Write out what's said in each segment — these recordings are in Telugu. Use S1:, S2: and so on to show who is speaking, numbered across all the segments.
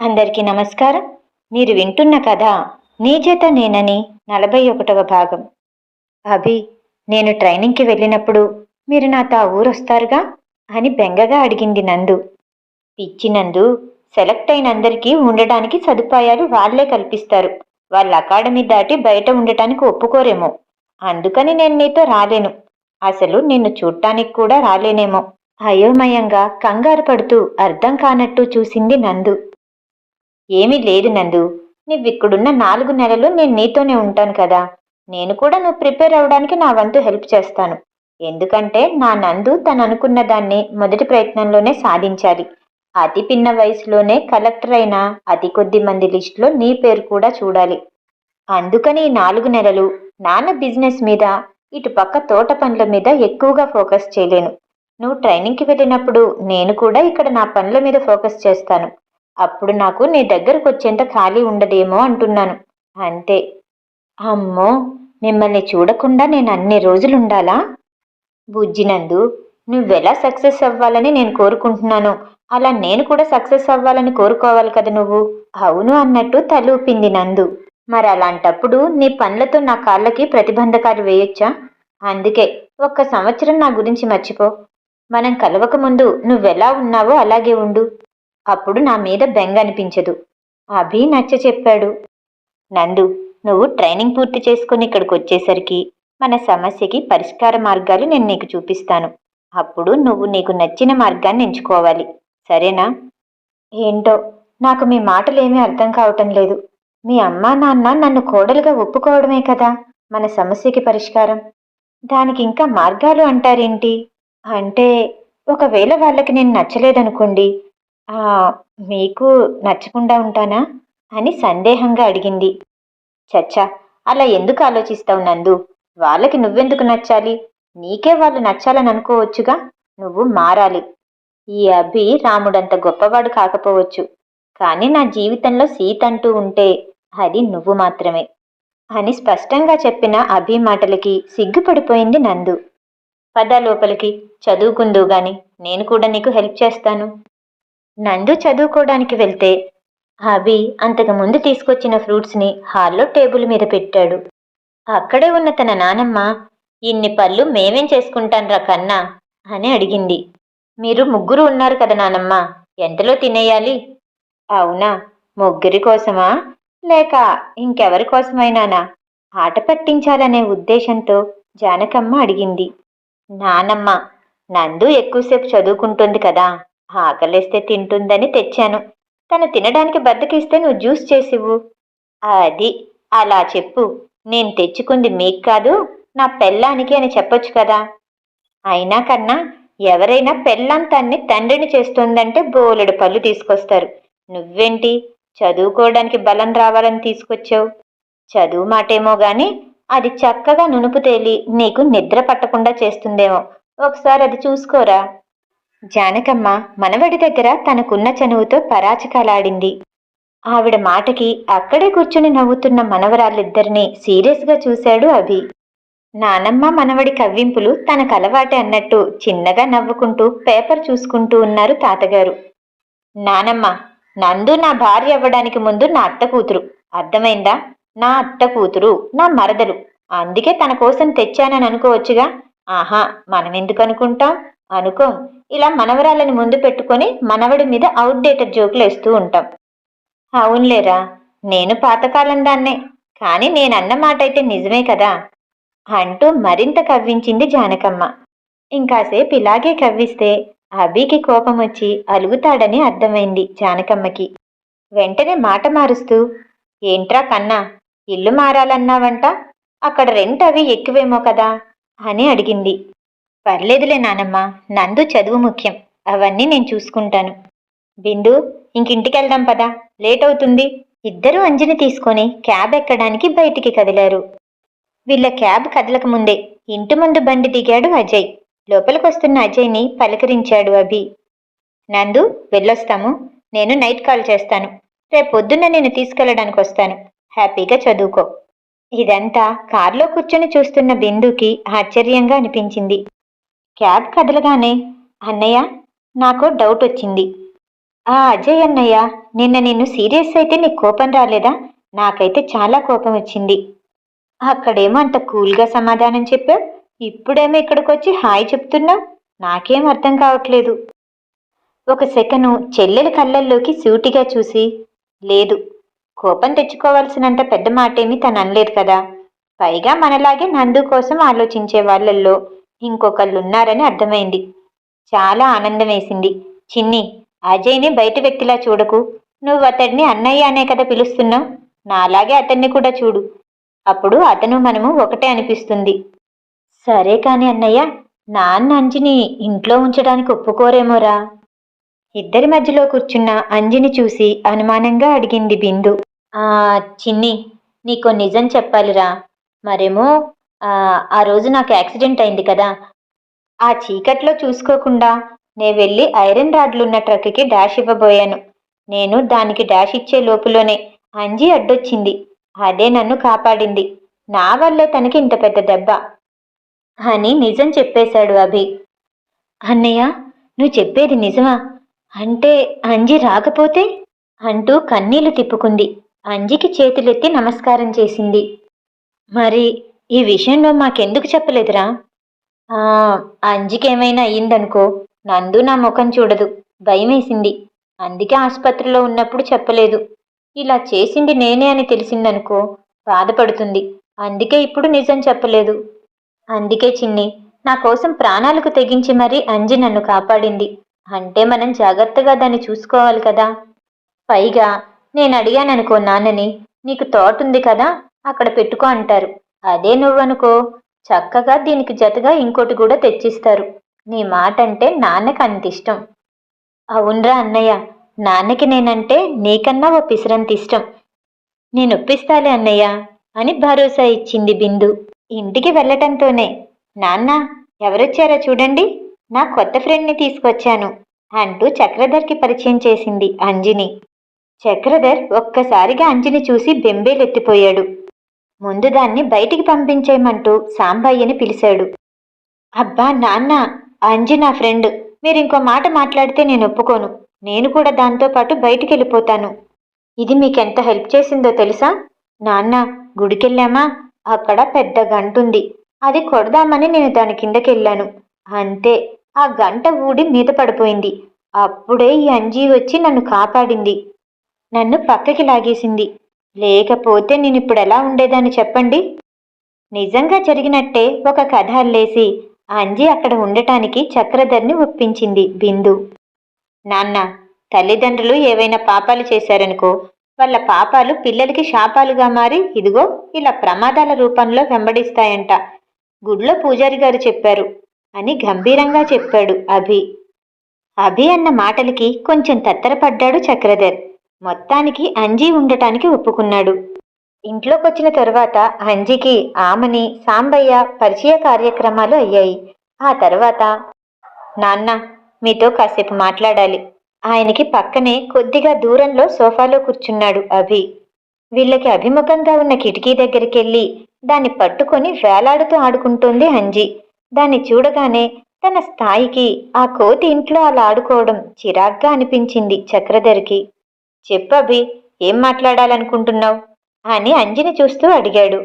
S1: అందరికీ నమస్కారం. మీరు వింటున్న కథ నీ చేత నేనని నలభై ఒకటవ భాగం. అభి నేను ట్రైనింగ్కి వెళ్ళినప్పుడు మీరు నాతో ఆ ఊరొస్తారుగా అని బెంగగా అడిగింది నందు. పిచ్చి నందు సెలెక్ట్ అయిన అందరికీ ఉండడానికి సదుపాయాలు వాళ్ళే కల్పిస్తారు. వాళ్ళ అకాడమీ దాటి బయట ఉండటానికి ఒప్పుకోరేమో. అందుకని నేను నీతో రాలేను. అసలు నిన్ను చూడటానికి కూడా రాలేనేమో. అయోమయంగా కంగారు పడుతూ అర్థం కానట్టు చూసింది నందు. ఏమీ లేదు నందు. నువ్విక్కడున్న నాలుగు నెలలు నేను నీతోనే ఉంటాను కదా. నేను కూడా నువ్వు ప్రిపేర్ అవ్వడానికి నా వంతు హెల్ప్ చేస్తాను. ఎందుకంటే నా నందు తను అనుకున్న దాన్ని మొదటి ప్రయత్నంలోనే సాధించాలి. అతి పిన్న వయసులోనే కలెక్టర్ అయిన అతి కొద్ది మంది లిస్టులో నీ పేరు కూడా చూడాలి. అందుకని ఈ నాలుగు నెలలు నాన్న బిజినెస్ మీద ఇటు పక్క తోట పనుల మీద ఎక్కువగా ఫోకస్ చేయలేను. నువ్వు ట్రైనింగ్కి వెళ్ళినప్పుడు నేను కూడా ఇక్కడ నా పనుల మీద ఫోకస్ చేస్తాను. అప్పుడు నాకు నీ దగ్గరకు వచ్చేంత ఖాళీ ఉండదేమో అంటున్నాను. అంతే. అమ్మో మిమ్మల్ని చూడకుండా నేను అన్ని రోజులుండాలా? బుజ్జినందు నువ్వెలా సక్సెస్ అవ్వాలని నేను కోరుకుంటున్నాను. అలా నేను కూడా సక్సెస్ అవ్వాలని కోరుకోవాలి కదా నువ్వు? అవును అన్నట్టు తలూపింది నందు. మరి అలాంటప్పుడు నీ పనులతో నా కాళ్ళకి ప్రతిబంధకాలు వేయొచ్చా? అందుకే ఒక్క సంవత్సరం నా గురించి మర్చిపో. మనం కలవక ముందు నువ్వెలా ఉన్నావో అలాగే ఉండు. అప్పుడు నా మీద బెంగ అనిపించదు. అభి నచ్చ చెప్పాడు. నందు నువ్వు ట్రైనింగ్ పూర్తి చేసుకుని ఇక్కడికి వచ్చేసరికి మన సమస్యకి పరిష్కార మార్గాలు నేను నీకు చూపిస్తాను. అప్పుడు నువ్వు నీకు నచ్చిన మార్గాన్ని ఎంచుకోవాలి. సరేనా? ఏంటో నాకు మీ మాటలేమీ అర్థం కావటం లేదు. మీ అమ్మా నాన్న నన్ను కోడలుగా ఒప్పుకోవడమే కదా మన సమస్యకి పరిష్కారం? దానికి ఇంకా మార్గాలు అంటారేంటి? అంటే ఒకవేళ వాళ్ళకి నేను నచ్చలేదనుకోండి ఆ మీకు నచ్చకుండా ఉంటానా? అని సందేహంగా అడిగింది. చచ్చా అలా ఎందుకు ఆలోచిస్తావు నందు? వాళ్ళకి నువ్వెందుకు నచ్చాలి? నీకే వాళ్ళు నచ్చాలని అనుకోవచ్చుగా? నువ్వు మారాలి. ఈ అభి రాముడంత గొప్పవాడు కాకపోవచ్చు. కానీ నా జీవితంలో సీత అంటూ ఉంటే అది నువ్వు మాత్రమే అని స్పష్టంగా చెప్పిన అభి మాటలకి సిగ్గుపడిపోయింది నందు. పద లోపలికి చదువుకుందు గాని నేను కూడా నీకు హెల్ప్ చేస్తాను. నందు చదువుకోవడానికి వెళ్తే అభి అంతకు ముందు తీసుకొచ్చిన ఫ్రూట్స్ని హాల్లో టేబుల్ మీద పెట్టాడు. అక్కడే ఉన్న తన నానమ్మ ఇన్ని పళ్ళు మేమేం చేసుకుంటాన్రా కన్నా? అని అడిగింది. మీరు ముగ్గురు ఉన్నారు కదా నానమ్మ ఎంతలో తినేయాలి? అవునా ముగ్గురి కోసమా? లేక ఇంకెవరి కోసమైనానా? ఆట పట్టించాలనే ఉద్దేశంతో జానకమ్మ అడిగింది. నానమ్మ నందు ఎక్కువసేపు చదువుకుంటుంది కదా ఆకలిస్తే తింటుందని తెచ్చాను. తను తినడానికి బద్దకిస్తే నువ్వు జ్యూస్ చేసివ్వు. అది అలా చెప్పు. నేను తెచ్చుకుంది మీకు కాదు నా పెళ్ళానికి అని చెప్పొచ్చు కదా. అయినా కన్నా ఎవరైనా పెళ్ళాం తన్ని తండ్రిని చేస్తుందంటే బోలెడు పళ్ళు తీసుకొస్తారు. నువ్వేంటి? చదువుకోవడానికి బలం రావాలని తీసుకొచ్చావు. చదువు మాటేమో గాని అది చక్కగా నునుపు తేలి నీకు నిద్ర పట్టకుండా చేస్తుందేమో. ఒకసారి అది చూసుకోరా? జానకమ్మ మనవడి దగ్గర తనకున్న చనువుతో పరాచకాలాడింది. ఆవిడ మాటకి అక్కడే కూర్చుని నవ్వుతున్న మనవరాళ్ళిద్దరినీ సీరియస్గా చూశాడు అభి. నానమ్మ మనవడి కవ్వింపులు తనకు అలవాటే అన్నట్టు చిన్నగా నవ్వుకుంటూ పేపర్ చూసుకుంటూ ఉన్నారు తాతగారు. నానమ్మ నందు నా భార్య అవ్వడానికి ముందు నా అత్త కూతురు. అర్థమైందా? నా అత్త కూతురు నా మరదలు. అందుకే తన కోసం తెచ్చానని అనుకోవచ్చుగా? ఆహా మనం ఎందుకు అనుకుంటాం? అనుకో. ఇలా మనవరాలని ముందు పెట్టుకొని మనవడి మీద అవుట్డేటెడ్ జోకులు వేస్తూ ఉంటాం. అవునులేరా? నేను పాతకాలం దాన్నే. కానీ నేను అన్న మాట అయితే నిజమే కదా? అంటూ మరింత కవ్వించింది జానకమ్మ. ఇంకాసేపు ఇలాగే కవ్విస్తే అభికి కోపం వచ్చి అలుగుతాడని అర్థమైంది జానకమ్మకి. వెంటనే మాట మారుస్తూ ఏంట్రా కన్నా ఇల్లు మారాలన్నావంట? అక్కడ రెంట్ అవి ఎక్కువేమో కదా? అని అడిగింది. పర్లేదులే నానమ్మ నందు చదువు ముఖ్యం. అవన్నీ నేను చూసుకుంటాను. బిందు ఇంకింటికి వెళ్దాం పదా. లేట్ అవుతుంది ఇద్దరూ అంజని తీసుకొని క్యాబ్ ఎక్కడానికి బయటికి కదిలారు. వీళ్ళ క్యాబ్ కదలకముందే ఇంటి ముందు బండి దిగాడు అజయ్. లోపలికొస్తున్న అజయ్ని పలకరించాడు అభి. నందు వెళ్ళొస్తాము. నేను నైట్ కాల్ చేస్తాను. రేపు పొద్దున్న నేను తీసుకెళ్ళడానికి వస్తాను హ్యాపీగా చదువుకో. ఇదంతా కారులో కూర్చొని చూస్తున్న బిందుకి ఆశ్చర్యంగా అనిపించింది. క్యాబ్ కదలగానే అన్నయ్య నాకు డౌట్ వచ్చింది. ఆ అజయ్ అన్నయ్య నిన్న నిన్ను సీరియస్ అయితే నీకు కోపం రాలేదా? నాకైతే చాలా కోపం వచ్చింది. అక్కడేమో అంత కూల్గా సమాధానం చెప్పావు. ఇప్పుడేమో ఇక్కడికి వచ్చి హాయ్ చెప్తున్నావు. నాకేం అర్థం కావట్లేదు. ఒక సెకను చెల్లెల కళ్ళల్లోకి సూటిగా చూసి లేదు కోపం తెచ్చుకోవాల్సినంత పెద్ద మాటేమీ తను అనలేదు కదా. పైగా మనలాగే నందు కోసం ఆలోచించే వాళ్ళల్లో ఇంకొకళ్ళు ఉన్నారని అర్థమైంది. చాలా ఆనందం వేసింది చిన్ని అజయ్ని బయట వ్యక్తిలా చూడకు. నువ్వు అతడిని అన్నయ్య అనే కదా పిలుస్తున్నావు నాలాగే అతన్ని కూడా చూడు. అప్పుడు అతను మనము ఒకటే అనిపిస్తుంది. సరే కాని అన్నయ్య నాన్న అంజిని ఇంట్లో ఉంచడానికి ఒప్పుకోరేమోరా? ఇద్దరి మధ్యలో కూర్చున్న అంజిని చూసి అనుమానంగా అడిగింది బిందు. ఆ చిన్ని నీకో నిజం చెప్పాలిరా. మరేమో ఆ, రోజు నాకు యాక్సిడెంట్ అయింది కదా. ఆ చీకట్లో చూసుకోకుండా నే వెళ్ళి ఐరన్ రాడ్లున్న ట్రక్కి డాష్ ఇవ్వబోయాను. నేను దానికి డాష్ ఇచ్చే లోపులోనే అంజి అడ్డొచ్చింది. అదే నన్ను కాపాడింది. నా వల్లే తనకి ఇంత పెద్ద దెబ్బ. అని నిజం చెప్పేశాడు అభి. అన్నయ్య నువ్వు చెప్పేది నిజమా? అంటే అంజి రాకపోతే? అంటూ కన్నీళ్ళు తిప్పుకుంది. అంజికి చేతులెత్తి నమస్కారం చేసింది. మరి ఈ విషయంలో మాకెందుకు చెప్పలేదురా? ఆ అంజికేమైనా అయ్యిందనుకో నందు నా ముఖం చూడదు భయమేసింది. అందుకే ఆసుపత్రిలో ఉన్నప్పుడు చెప్పలేదు. ఇలా చేసింది నేనే అని తెలిసిందనుకో బాధపడుతుంది. అందుకే ఇప్పుడు నిజం చెప్పలేదు. అందుకే చిన్ని నా కోసం ప్రాణాలకు తెగించి మరీ అంజి నన్ను కాపాడింది. అంటే మనం జాగ్రత్తగా దాన్ని చూసుకోవాలి కదా? పైగా నేను అడిగాననుకో నాన్నని నీకు తోటుంది కదా? అక్కడ పెట్టుకో అంటారు. అదే నువ్వనుకో. చక్కగా దీనికి జతగా ఇంకోటి కూడా తెచ్చిస్తారు. నీ మాట అంటే నాన్నకి అంత ఇష్టం. అవునరా అన్నయ్య. నాన్నకి నేనంటే నీకన్నా ఓ పిసరంత ఇష్టం. నేను ఒప్పిస్తాలే అన్నయ్య అని భరోసా ఇచ్చింది బిందు. ఇంటికి వెళ్ళటంతోనే. నాన్న ఎవరొచ్చారో చూడండి. నా కొత్త ఫ్రెండ్ని తీసుకొచ్చాను అంటూ చక్రధర్కి పరిచయం చేసింది అంజిని. చక్రధర్ ఒక్కసారిగా అంజిని చూసి బెంబేలెత్తిపోయాడు. ముందు దాన్ని బయటికి పంపించేయమంటూ సాంబయ్యని పిలిచాడు. అబ్బా నాన్న అంజి నా ఫ్రెండ్. మీరు ఇంకో మాట మాట్లాడితే నేను ఒప్పుకోను. నేను కూడా దాంతో పాటు బయటికి వెళ్ళిపోతాను ఇది మీకెంత హెల్ప్ చేసిందో తెలుసా? నాన్న గుడికెళ్ళామా? అక్కడ పెద్ద గంట ఉంది అది కొడదామని నేను దాని కిందకెళ్ళాను. అంతే ఆ గంట ఊడి మీద పడిపోయింది. అప్పుడే ఈ అంజీ వచ్చి నన్ను కాపాడింది. నన్ను పక్కకి లాగేసింది. లేకపోతే నేను ఇప్పుడు ఎలా ఉండేదాన్ని చెప్పండి? నిజంగా జరిగినట్టే ఒక కథ అల్లేసి అంజి అక్కడ ఉండటానికి చక్రధర్ని ఒప్పించింది బిందు. నాన్న తల్లిదండ్రులు ఏవైనా పాపాలు చేశారనుకో వాళ్ళ పాపాలు పిల్లలకి శాపాలుగా మారి ఇదిగో ఇలా ప్రమాదాల రూపంలో వెంబడిస్తాయంట. గుడ్లో పూజారి గారు చెప్పారు అని గంభీరంగా చెప్పాడు అభి. అభి అన్న మాటలకి కొంచెం తత్తరపడ్డాడు చక్రధర్. మొత్తానికి అంజీ ఉండటానికి ఒప్పుకున్నాడు. ఇంట్లోకొచ్చిన తర్వాత అంజీకి ఆమని సాంబయ్య పరిచయ కార్యక్రమాలు అయ్యాయి. ఆ తర్వాత నాన్న మీతో కాసేపు మాట్లాడాలి. ఆయనకి పక్కనే కొద్దిగా దూరంలో సోఫాలో కూర్చున్నాడు అభి. వీళ్ళకి అభిముఖంగా ఉన్న కిటికీ దగ్గరికి వెళ్ళి దాన్ని పట్టుకొని వేలాడుతూ ఆడుకుంటోంది అంజి. దాన్ని చూడగానే తన స్థాయికి ఆ కోతి ఇంట్లో అలా ఆడుకోవడం చిరాగ్గా అనిపించింది చక్రధర్కి. చెప్పు అభి ఏం మాట్లాడాలనుకుంటున్నావు? అని అంజిని చూస్తూ అడిగాడు.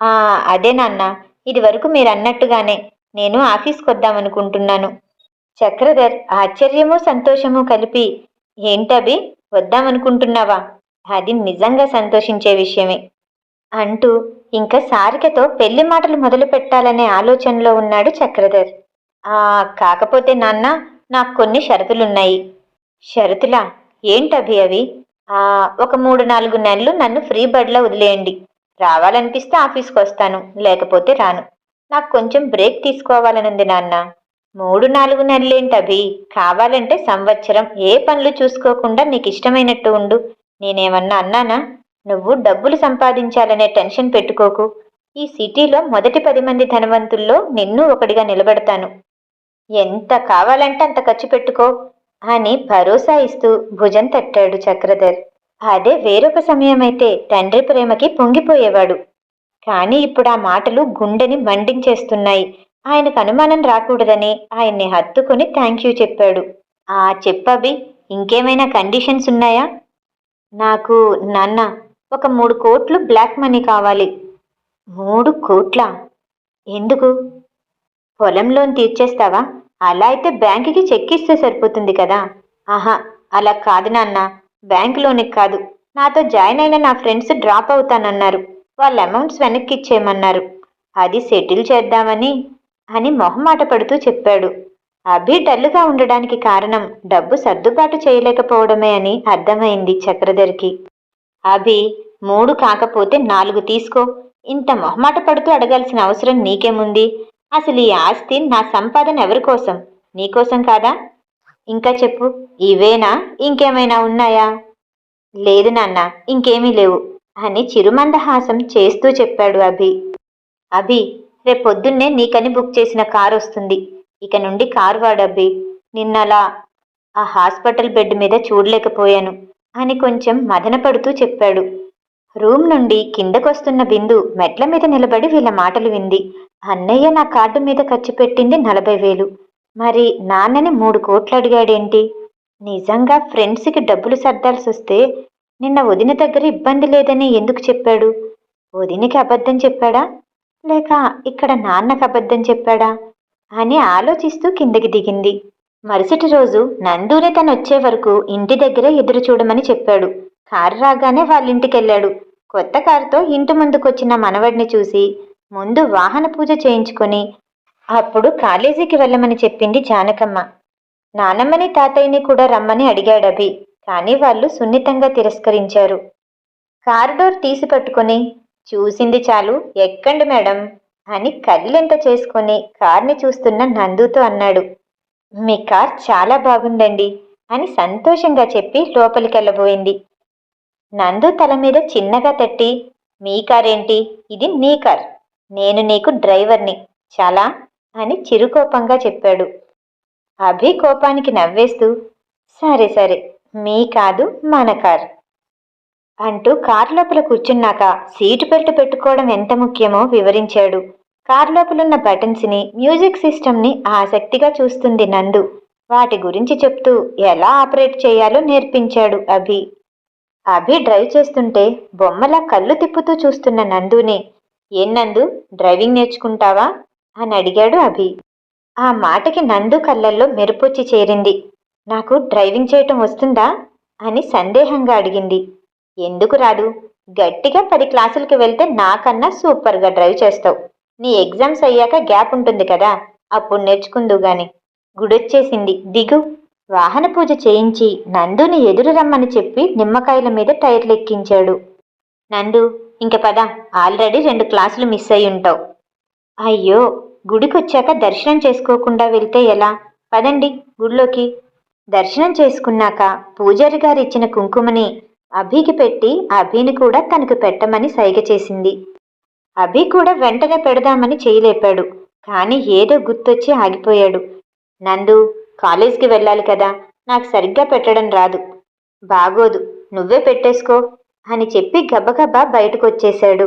S1: ఆ అదే నాన్న ఇదివరకు మీరు అన్నట్టుగానే నేను ఆఫీస్కి వద్దామనుకుంటున్నాను చక్రధర్ ఆశ్చర్యము సంతోషము కలిపి ఏంటబి వద్దామనుకుంటున్నావా? అది నిజంగా సంతోషించే విషయమే. అంటూ ఇంకా సారికతో పెళ్ళి మాటలు మొదలు పెట్టాలనే ఆలోచనలో ఉన్నాడు చక్రధర్. ఆ కాకపోతే నాన్న నాకు కొన్ని షరతులున్నాయి. షరతులా? ఏంటవి అవి? ఒక మూడు నాలుగు నెలలు నన్ను ఫ్రీ బర్డ్లో వదిలేయండి. రావాలనిపిస్తే ఆఫీస్కి వస్తాను లేకపోతే రాను. నాకు కొంచెం బ్రేక్ తీసుకోవాలనుంది నాన్న. మూడు నాలుగు నెలలేంటభి కావాలంటే సంవత్సరం ఏ పనులు చూసుకోకుండా నీకు ఇష్టమైనట్టు ఉండు. నేనేమన్నా అన్నానా? నువ్వు డబ్బులు సంపాదించాలనే టెన్షన్ పెట్టుకోకు. ఈ సిటీలో మొదటి పది మంది ధనవంతుల్లో నిన్ను ఒకడిగా నిలబెడతాను. ఎంత కావాలంటే అంత ఖర్చు పెట్టుకో. అని భరోసా ఇస్తూ భుజం తట్టాడు చక్రధర్. అదే వేరొక సమయమైతే తండ్రి ప్రేమకి పొంగిపోయేవాడు. కానీ ఇప్పుడు ఆ మాటలు గుండెని మండించేస్తున్నాయి. ఆయనకు అనుమానం రాకూడదని ఆయన్ని హత్తుకుని థ్యాంక్ యూ చెప్పాడు. ఆ చెప్పబి ఇంకేమైనా కండిషన్స్ ఉన్నాయా? నాకు నాన్న ఒక మూడు కోట్లు బ్లాక్ మనీ కావాలి. మూడు కోట్ల? ఎందుకు? పొలంలోని తీర్చేస్తావా? అలా అయితే బ్యాంకుకి చెక్ ఇస్తే సరిపోతుంది కదా. ఆహా అలా కాదు నాన్న. బ్యాంక్ లోనికి కాదు. నాతో జాయిన్ అయిన నా ఫ్రెండ్స్ డ్రాప్ అవుతానన్నారు. వాళ్ళ అమౌంట్స్ వెనక్కి ఇచ్చేయమన్నారు. అది సెటిల్ చేద్దామని అని మొహమాట పడుతూ చెప్పాడు. అభి డల్లుగా ఉండడానికి కారణం డబ్బు సర్దుబాటు చేయలేకపోవడమే అని అర్థమైంది చక్రధర్కి. అభి మూడు కాకపోతే నాలుగు తీసుకో. ఇంత మొహమాట పడుతూ అడగాల్సిన అవసరం నీకేముంది? అసలు ఈ ఆస్తి నా సంపాదన ఎవరి కోసం? నీకోసం కాదా? ఇంకా చెప్పు. ఇవేనా? ఇంకేమైనా ఉన్నాయా? లేదు నాన్న ఇంకేమీ లేవు అని చిరుమందహాసం చేస్తూ చెప్పాడు అభి. అభి రేపొద్దున్నే నీకని బుక్ చేసిన కార్ వస్తుంది. ఇక నుండి కారు వాడబ్బి నిన్నలా ఆ హాస్పిటల్ బెడ్ మీద చూడలేకపోయాను అని కొంచెం మదనపడుతూ చెప్పాడు. రూమ్ నుండి కిందకొస్తున్న బిందు మెట్ల మీద నిలబడి వీళ్ళ మాటలు వింది. అన్నయ్య నా కార్డు మీద ఖర్చు పెట్టింది నలభై వేలు. మరి నాన్నని మూడు కోట్లు అడిగాడేంటి? నిజంగా ఫ్రెండ్స్కి డబ్బులు సర్దాల్సి వస్తే నిన్న వదిన దగ్గర ఇబ్బంది లేదని ఎందుకు చెప్పాడు? వదినకి అబద్ధం చెప్పాడా? లేక ఇక్కడ నాన్నకు అబద్ధం చెప్పాడా? అని ఆలోచిస్తూ కిందకి దిగింది. మరుసటి రోజు నందూనే తను వచ్చే వరకు ఇంటి దగ్గరే ఎదురు చూడమని చెప్పాడు. కారు రాగానే వాళ్ళ ఇంటికెళ్ళాడు కొత్త కారుతో ఇంటి ముందుకొచ్చిన మనవడిని చూసి ముందు వాహన పూజ చేయించుకొని అప్పుడు కాలేజీకి వెళ్ళమని చెప్పింది జానకమ్మ. నానమ్మని తాతయ్యని కూడా రమ్మని అడిగాడు అభి కానీ వాళ్ళు సున్నితంగా తిరస్కరించారు. కారిడోర్ తీసి పట్టుకొని చూసింది చాలు ఎక్కండి మేడం అని కళ్ళెంత చేసుకొని కార్ని చూస్తున్న నందుతో అన్నాడు. మీ కార్ చాలా బాగుందండి అని సంతోషంగా చెప్పి లోపలికెళ్ళబోయింది. నందు తల మీద చిన్నగా తట్టి మీ కారేంటి? ఇది నీ కార్ నేను నీకు డ్రైవర్ని చాలా? అని చిరుకోపంగా చెప్పాడు. అభి కోపానికి నవ్వేస్తూ సరే సరే మీ కాదు మన కార్. అంటూ కార్ లోపల కూర్చున్నాక సీటు బెల్ట్ పెట్టుకోవడం ఎంత ముఖ్యమో వివరించాడు. కార్ లోపలున్న బటన్స్ని మ్యూజిక్ సిస్టమ్ని ఆసక్తిగా చూస్తుంది నందు. వాటి గురించి చెప్తూ ఎలా ఆపరేట్ చేయాలో నేర్పించాడు అభి. అభి డ్రైవ్ చేస్తుంటే బొమ్మలా కళ్ళు తిప్పుతూ చూస్తున్న నందుని ఏం నందు? డ్రైవింగ్ నేర్చుకుంటావా? అని అడిగాడు అభి. ఆ మాటకి నందు కళ్ళల్లో మెరుపొచ్చి చేరింది. నాకు డ్రైవింగ్ చేయటం వస్తుందా? అని సందేహంగా అడిగింది. ఎందుకు రాదు? గట్టిగా పది క్లాసులకి వెళ్తే నాకన్నా సూపర్గా డ్రైవ్ చేస్తావు. నీ ఎగ్జామ్స్ అయ్యాక గ్యాప్ ఉంటుంది కదా అప్పుడు నేర్చుకుందు గాని. గుడొచ్చేసింది. దిగు. వాహన పూజ చేయించి నందుని ఎదురు రమ్మని చెప్పి నిమ్మకాయల మీద టైర్లు ఎక్కించాడు నందు ఇంక పద ఆల్రెడీ రెండు క్లాసులు మిస్ అయి ఉంటావు. అయ్యో గుడికొచ్చాక దర్శనం చేసుకోకుండా వెళ్తే ఎలా? పదండి గుడిలోకి దర్శనం చేసుకున్నాక పూజారి గారు ఇచ్చిన కుంకుమని అభికి పెట్టి అభిని కూడా తనకు పెట్టమని సైగ చేసింది. అభి కూడా వెంటనే పెడదామని చేయలేపాడు కానీ ఏదో గుర్తొచ్చి ఆగిపోయాడు. నందు కాలేజ్కి వెళ్ళాలి కదా నాకు సరిగ్గా పెట్టడం రాదు. బాగోదు నువ్వే పెట్టేసుకో. అని చెప్పి గబగబా బయటకొచ్చేశాడు.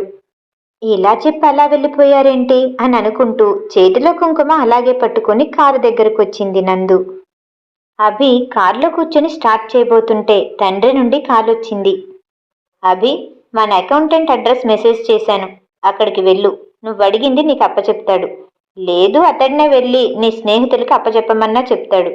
S1: ఇలా చెప్పి అలా వెళ్ళిపోయారేంటి? అని అనుకుంటూ చేతిలో కుంకుమ అలాగే పట్టుకొని కారు దగ్గరకు వచ్చింది నందు. అభి కారులో కూర్చొని స్టార్ట్ చేయబోతుంటే తండ్రి నుండి కాల్ వచ్చింది అభి మన అకౌంటెంట్ అడ్రస్ మెసేజ్ చేశాను. అక్కడికి వెళ్ళు. నువ్వు అడిగింది నీకు అప్పచెప్తాడు. లేదు అతడినే వెళ్ళి నీ స్నేహితులకి అప్పచెప్పమన్నా చెప్తాడు.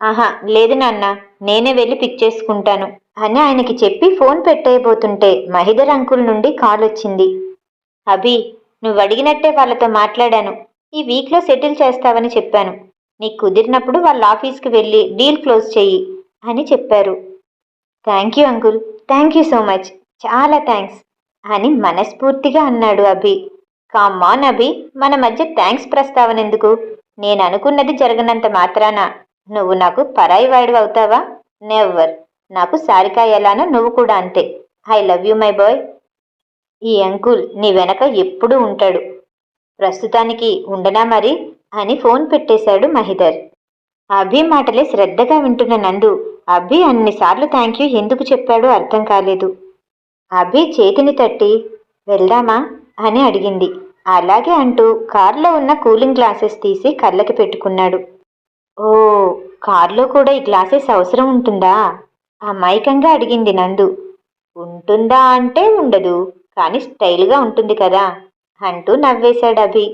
S1: ఆహా లేదు నాన్న. నేనే వెళ్ళి పిక్ చేసుకుంటాను. అని ఆయనకి చెప్పి ఫోన్ పెట్టేయబోతుంటే మహిదర్ అంకుల్ నుండి కాల్ వచ్చింది. అభి నువ్వు అడిగినట్టే వాళ్ళతో మాట్లాడాను. ఈ వీక్లో సెటిల్ చేస్తావని చెప్పాను. నీకు కుదిరినప్పుడు వాళ్ళ ఆఫీస్కి వెళ్ళి డీల్ క్లోజ్ చెయ్యి అని చెప్పారు. Thank you uncle thank you so much చాలా థ్యాంక్స్ అని మనస్ఫూర్తిగా అన్నాడు అభి. కామాన్ అభి. మన మధ్య థ్యాంక్స్ ప్రస్తావన ఎందుకు? నేను అనుకున్నది జరగనంత మాత్రాన నువ్వు నాకు పరాయి వాయుడు అవుతావా? నెవర్ నాకు సారికా ఎలానో నువ్వు కూడా అంతే. I love you my boy. ఈ అంకుల్ నీ వెనక ఎప్పుడూ ఉంటాడు. ప్రస్తుతానికి ఉండనా మరి? అని ఫోన్ పెట్టేశాడు మహిదర్. అభి మాటలే శ్రద్ధగా వింటున్న నందు అభి అన్నిసార్లు థ్యాంక్ యూ ఎందుకు చెప్పాడో అర్థం కాలేదు. అభి చేతిని తట్టి వెళ్దామా? అని అడిగింది. అలాగే అంటూ కారులో ఉన్న కూలింగ్ గ్లాసెస్ తీసి కళ్ళకి పెట్టుకున్నాడు. ఓ కారులో కూడా ఈ గ్లాసెస్ అవసరం ఉంటుందా? అమాయకంగా అడిగింది నందు. ఉంటుందా అంటే ఉండదు కానీ స్టైల్గా ఉంటుంది కదా అంటూ నవ్వేశాడు అభి.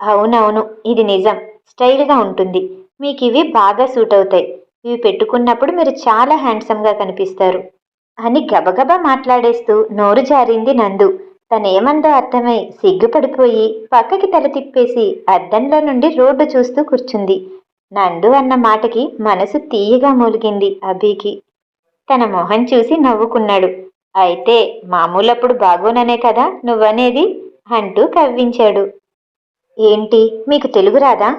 S1: అవునవును ఇది నిజం. స్టైల్గా ఉంటుంది. మీకు ఇవి బాగా సూట్ అవుతాయి. ఇవి పెట్టుకున్నప్పుడు మీరు చాలా హ్యాండ్సమ్గా కనిపిస్తారు అని గబగబా మాట్లాడేస్తూ నోరు జారింది నందు. తనేమందో అర్థమై సిగ్గుపడిపోయి పక్కకి తల తిప్పేసి అద్దంలో నుండి రోడ్డు చూస్తూ కూర్చుంది. నందు అన్న మాటకి మనసు తీయగా మూలిగింది అభికి. తన మొహం చూసి నవ్వుకున్నాడు. అయితే మామూలప్పుడు బాగోననే కదా నువ్వనేది? అంటూ కవ్వించాడు. ఏంటి? మీకు తెలుగు రాదా?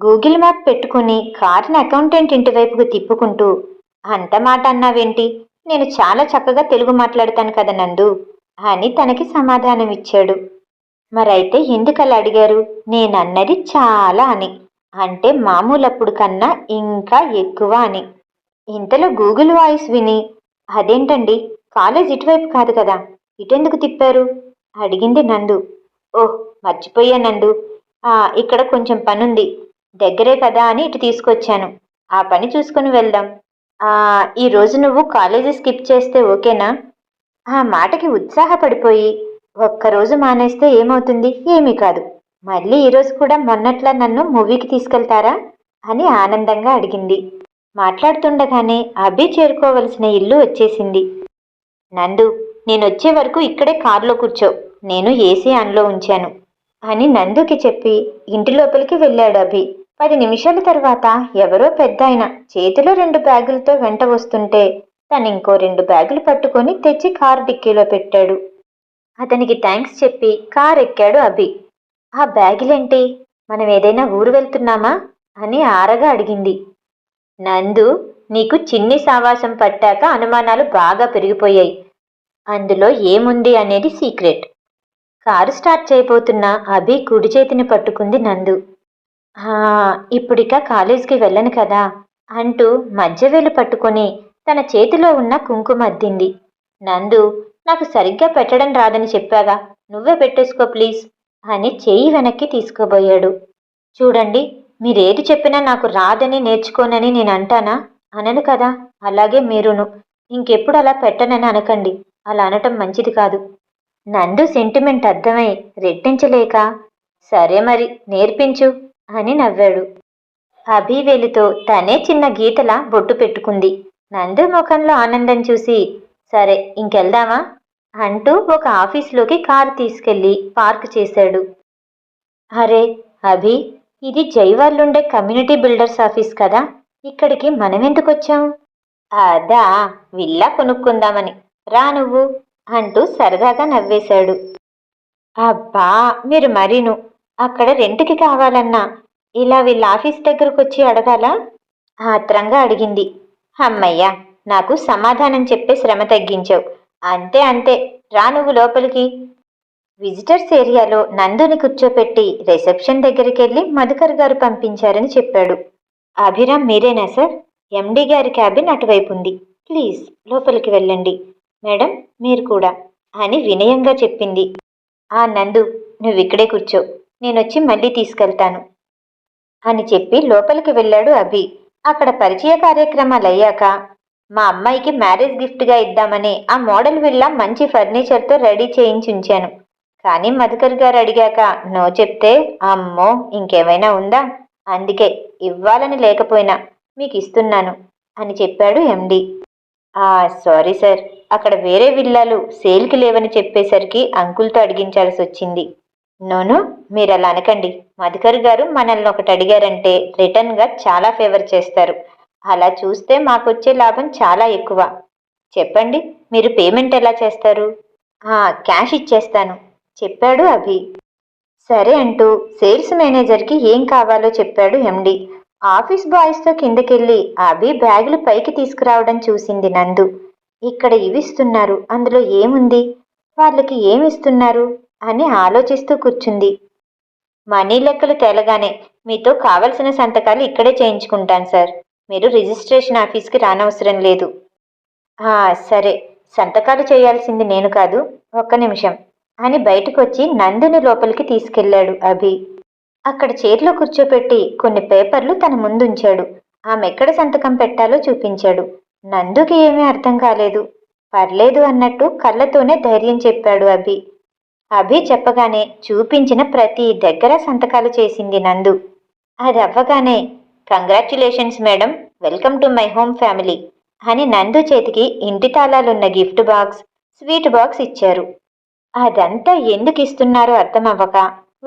S1: గూగుల్ మ్యాప్ పెట్టుకుని కార్ని అకౌంటెంట్ ఇంటివైపుకు తిప్పుకుంటూ అంత మాట అన్నావేంటి? నేను చాలా చక్కగా తెలుగు మాట్లాడతాను కదా నందు అని తనకి సమాధానం ఇచ్చాడు. మరైతే ఎందుకలా అడిగారు? నేనన్నది చాలా అని. అంటే మామూలప్పుడు కన్నా ఇంకా ఎక్కువ అని. ఇంతలో గూగుల్ వాయిస్ విని అదేంటండి? కాలేజ్ ఇటువైపు కాదు కదా? ఇటెందుకు తిప్పారు? అడిగింది నందు. ఓహ్ మర్చిపోయా నందు. ఆ, ఇక్కడ కొంచెం పనుంది. దగ్గరే కదా అని ఇటు తీసుకొచ్చాను. ఆ పని చూసుకుని వెళ్దాం. ఆ, ఈ రోజు నువ్వు కాలేజీ స్కిప్ చేస్తే ఓకేనా? ఆ మాటకి ఉత్సాహపడిపోయి ఒక్కరోజు మానేస్తే ఏమవుతుంది? ఏమీ కాదు. మళ్ళీ ఈరోజు కూడా మొన్నట్లా నన్ను మూవీకి తీసుకెళ్తారా? అని ఆనందంగా అడిగింది. మాట్లాడుతుండగానే అభి చేరుకోవలసిన ఇల్లు వచ్చేసింది. నందు నేను వరకు ఇక్కడే కారులో కూర్చో. నేను ఏసీ ఆన్లో ఉంచాను అని నందుకి చెప్పి ఇంటి లోపలికి వెళ్ళాడు అభి. పది నిమిషాల తర్వాత ఎవరో పెద్ద ఆయన చేతిలో రెండు బ్యాగులతో వెంట వస్తుంటే తను ఇంకో రెండు బ్యాగులు పట్టుకొని తెచ్చి కారు డిక్కీలో పెట్టాడు. అతనికి థ్యాంక్స్ చెప్పి కార్ ఎక్కాడు అభి. ఆ బ్యాగులేంటి? మనం ఏదైనా ఊరు వెళ్తున్నామా? అని ఆరగా అడిగింది. నందు నీకు చిన్ని సావాసం పట్టాక అనుమానాలు బాగా పెరిగిపోయాయి. అందులో ఏముంది అనేది సీక్రెట్. కారు స్టార్ట్ చేయబోతున్న అభి కుడి చేతిని పట్టుకుంది నందు. ఇప్పుడిక కాలేజీకి వెళ్ళను కదా అంటూ మధ్యవేలు పట్టుకొని తన చేతిలో ఉన్న కుంకుమ అద్దింది. నందు నాకు సరిగ్గా పెట్టడం రాదని చెప్పాగా నువ్వే పెట్టేసుకో ప్లీజ్ అని చెయ్యి వెనక్కి తీసుకోబోయాడు. చూడండి మీరేది చెప్పినా నాకు రాదని నేర్చుకోనని నేను అంటానా అనను కదా. అలాగే మీరును. ఇంకెప్పుడు అలా పెట్టనని అనకండి. అలా అనటం మంచిది కాదు. నందు సెంటిమెంట్ అర్థమై రెట్టించలేక సరే మరి నేర్పించు అని నవ్వాడు. అభివేలుతో తనే చిన్న గీతలా బొట్టు పెట్టుకుంది. నందు ముఖంలో ఆనందం చూసి సరే ఇంకెళ్దామా? అంటూ ఒక ఆఫీస్లోకి కారు తీసుకెళ్ళి పార్క్ చేశాడు. అరే అభి ఇది జైవాళ్ళుండే కమ్యూనిటీ బిల్డర్స్ ఆఫీస్ కదా. ఇక్కడికి మనమెందుకు వచ్చాం అదా విల్లా కొనుక్కుందామని. రా నువ్వు అంటూ సరదాగా నవ్వేశాడు. అబ్బా మీరు మరీను. అక్కడ రెంట్కి కావాలన్నా. ఇలా వీళ్ళ ఆఫీస్ దగ్గరకు వచ్చి అడగాలా? ఆత్రంగా అడిగింది. అమ్మయ్యా నాకు సమాధానం చెప్పే శ్రమ తగ్గించావు. అంతే అంతే. రా నువ్వు లోపలికి. విజిటర్స్ ఏరియాలో నందుని కూర్చోపెట్టి రిసెప్షన్ దగ్గరికి వెళ్ళి మధుకర్ గారు పంపించారని చెప్పాడు. అభిరామ్ మీరేనా సార్? ఎండి గారి క్యాబిన్ అటువైపు ఉంది ప్లీజ్ లోపలికి వెళ్ళండి. మేడం మీరు కూడా అని వినయంగా చెప్పింది. ఆ నందు నువ్వు ఇక్కడే కూర్చో. నేనొచ్చి మళ్ళీ తీసుకెళ్తాను. అని చెప్పి లోపలికి వెళ్ళాడు అభి. అక్కడ పరిచయ కార్యక్రమాలు అయ్యాక మా అమ్మాయికి మ్యారేజ్ గిఫ్ట్గా ఇద్దామని ఆ మోడల్ విల్లా మంచి ఫర్నిచర్తో రెడీ చేయించి ఉంచాను కానీ మధుకర్ గారు అడిగాక నో చెప్తే అమ్మో ఇంకేమైనా ఉందా? అందుకే ఇవ్వాలని లేకపోయినా మీకు ఇస్తున్నాను అని చెప్పాడు ఎండి. ఆ సారీ సార్. అక్కడ వేరే విల్లాలు సేల్కి లేవని చెప్పేసరికి అంకుల్తో అడిగించాల్సి వచ్చింది. నోను మీరు అలా అనకండి. మధుకర్ గారు మనల్ని ఒకటి అడిగారంటే రిటర్న్గా చాలా ఫేవర్ చేస్తారు. అలా చూస్తే మాకొచ్చే లాభం చాలా ఎక్కువ. చెప్పండి మీరు పేమెంట్ ఎలా చేస్తారు? క్యాష్ ఇచ్చేస్తాను. చెప్పాడు అభి. సరే అంటూ సేల్స్ మేనేజర్కి ఏం కావాలో చెప్పాడు ఎండి. ఆఫీస్ బాయ్స్తో కిందకెళ్ళి అభి బ్యాగులు పైకి తీసుకురావడం చూసింది నందు. ఇక్కడ ఇవిస్తున్నారు అందులో ఏముంది? వాళ్ళకి ఏమిస్తున్నారు? అని ఆలోచిస్తూ కూర్చుంది. మనీ లెక్కలు తేలగానే మీతో కావలసిన సంతకాలు ఇక్కడే చేయించుకుంటాను సార్. మీరు రిజిస్ట్రేషన్ ఆఫీస్కి రానవసరం లేదు. సరే. సంతకాలు చేయాల్సింది నేను కాదు. ఒక్క నిమిషం. అని బయటకొచ్చి నందిని నందుని లోపలికి తీసుకెళ్ళాడు అభి. అక్కడ చైర్లో కూర్చోపెట్టి కొన్ని పేపర్లు తన ముందుంచాడు. ఆమె ఎక్కడ సంతకం పెట్టాలో చూపించాడు. నందుకి ఏమీ అర్థం కాలేదు. పర్లేదు అన్నట్టు కళ్ళతోనే ధైర్యం చెప్పాడు అభి. అభి చెప్పగానే చూపించిన ప్రతి దగ్గర సంతకాలు చేసింది నందు. అది అవ్వగానే congratulations madam welcome to my home family అని నందు చేతికి ఇంటి తాళాలున్న గిఫ్ట్ బాక్స్ స్వీట్ బాక్స్ ఇచ్చారు. అదంతా ఎందుకు ఇస్తున్నారో అర్థమవ్వక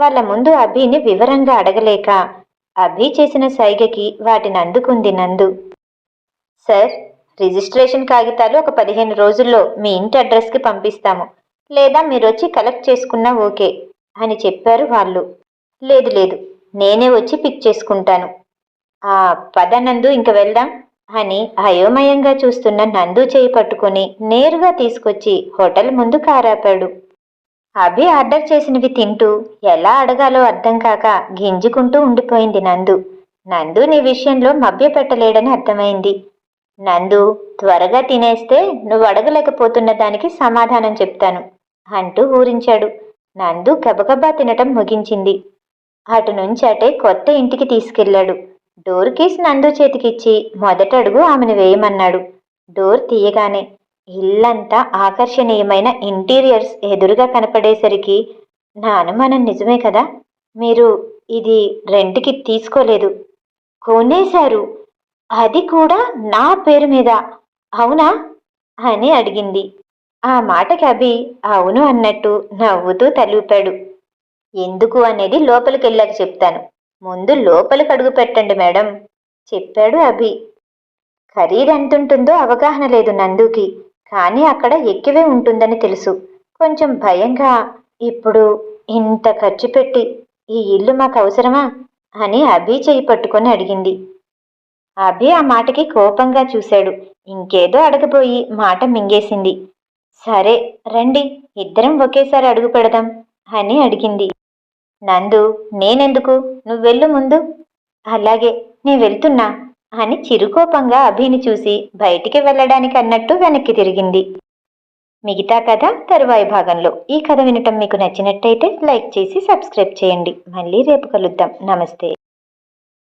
S1: వాళ్ళ ముందు అభిని వివరంగా అడగలేక అభి చేసిన సైగకి వాటిని అందుకుంది నందు. సార్ రిజిస్ట్రేషన్ కాగితాలు ఒక పదిహేను రోజుల్లో మీ ఇంటి అడ్రస్కి పంపిస్తాము. లేదా మీరు వచ్చి కలెక్ట్ చేసుకున్నా ఓకే అని చెప్పారు వాళ్ళు. లేదు లేదు నేనే వచ్చి పిక్ చేసుకుంటాను. ఆ పద నందు ఇంక వెళ్దాం అని అయోమయంగా చూస్తున్న నందు చేయి పట్టుకొని నేరుగా తీసుకొచ్చి హోటల్ ముందు కారాపాడు. అభి ఆర్డర్ చేసినవి తింటూ ఎలా అడగాలో అర్థం కాక గింజుకుంటూ ఉండిపోయింది నందు. నందు నీ విషయంలో మభ్య పెట్టలేడని అర్థమైంది. నందు త్వరగా తినేస్తే నువ్వు అడగలేకపోతున్న దానికి సమాధానం చెప్తాను అంటూ ఊరించాడు. నందు గబగబా తినటం ముగించింది. అటు నుంచి అటే కొత్త ఇంటికి తీసుకెళ్ళాడు. డోర్ కీస్ నందు చేతికిచ్చి మొదట అడుగు ఆమెను వేయమన్నాడు. డోర్ తీయగానే ఇల్లంతా ఆకర్షణీయమైన ఇంటీరియర్స్ ఎదురుగా కనపడేసరికి నా అనుమానం నిజమే కదా? మీరు ఇది రెంట్కి తీసుకోలేదు. కొనేశారు. అది కూడా నా పేరు మీద. అవునా? అని అడిగింది. ఆ మాటకి అభి అవును అన్నట్టు నవ్వుతూ తలిపాడు. ఎందుకు అనేది లోపలికి వెళ్ళాక చెప్తాను. ముందు లోపలికి అడుగు పెట్టండి మేడం. చెప్పాడు అభి. ఖరీదు ఎంతుంటుందో అవగాహన లేదు నందుకి. కానీ అక్కడ ఎక్కువే ఉంటుందని తెలుసు. కొంచెం భయంగా ఇప్పుడు ఇంత ఖర్చు పెట్టి ఈ ఇల్లు మాకు అవసరమా? అని అభి చేయి పట్టుకొని అడిగింది. అభి ఆ మాటకి కోపంగా చూశాడు. ఇంకేదో అడగబోయి మాట మింగేసింది. సరే రండి ఇద్దరం ఒకేసారి అడుగు పెడదాం అని అడిగింది. నందు నేనెందుకు? నువ్వు వెళ్ళు ముందు. అలాగే నీ వెళ్తున్నా. అని చిరుకోపంగా అభిని చూసి బయటికి వెళ్ళడానికి అన్నట్టు వెనక్కి తిరిగింది. మిగతా కథ తరువాయి భాగంలో. ఈ కథ వినటం మీకు నచ్చినట్టయితే లైక్ చేసి సబ్స్క్రైబ్ చేయండి. మళ్ళీ రేపు కలుద్దాం. నమస్తే.